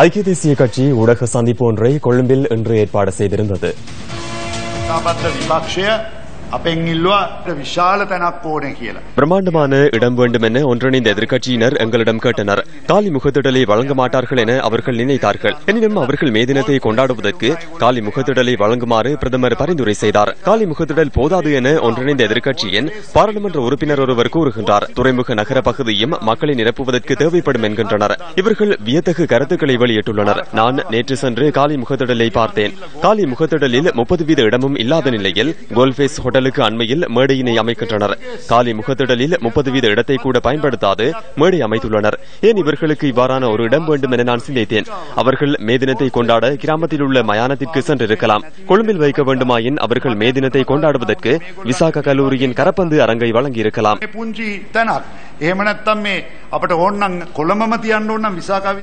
ஐக்கிய தேசிய கட்சி ஊடக சந்திப்பு ஒன்றை கொழும்பில் இன்று ஏற்பாடு செய்திருந்தது. අපෙන් ඉල්ලවා විශාල තැනක් ඕනේ කියලා. பிரம்மாண்டமான இடம் வேண்டும் என ஒன்றிணைந்த எதிர்க்கட்சியினர் எங்களிடம் கேட்டனர் காலி முகத்திடலை வழங்க மாட்டார்கள் என அவர்கள் நினைத்தார்கள் எனினும் அவர்கள் மே தினத்தை கொண்டாடுவதற்கு காலி முகத்திடலை வழங்குமாறு பிரதமர் பரிந்துரை செய்தார் காலி முகத்திடல் போதாது என ஒன்றிணைந்த எதிர்க்கட்சியின் பாராளுமன்ற உறுப்பினர் ஒருவர் கூறுகின்றார் துறைமுக நகர பகுதியும் மக்களை நிரப்புவதற்கு தேவைப்படும் என்கின்றனர் இவர்கள் வியத்தகு கருத்துக்களை வெளியிட்டுள்ளனர் நான் நேற்று சென்று காலி முகத்திடலை பார்த்தேன் காலி முகத்திடலில் முப்பது வீத இடமும் இல்லாத நிலையில் கோல்ஃபேஸ் முகத்திடலுக்கு அண்மையில் மேடையினை அமைக்கின்றனர். காலி முகத்திடலில் முப்பது வீத இடத்தை கூட பயன்படுத்தாது மேடை அமைத்துள்ளனர். ஏன் இவர்களுக்கு இவ்வாறான ஒரு இடம் வேண்டும் என நான் சிந்தித்தேன். அவர்கள் மே கொண்டாட கிராமத்தில் உள்ள மயானத்திற்கு சென்றிருக்கலாம். கொழும்பில் வைக்க வேண்டுமாயின் அவர்கள் மேதினத்தை கொண்டாடுவதற்கு விசாக கல்லூரியின் கரப்பந்து அரங்கை வழங்கியிருக்கலாம். அப்படி ஓடணும் கொழும்பம தியாண்டோன்னா விசாகாவி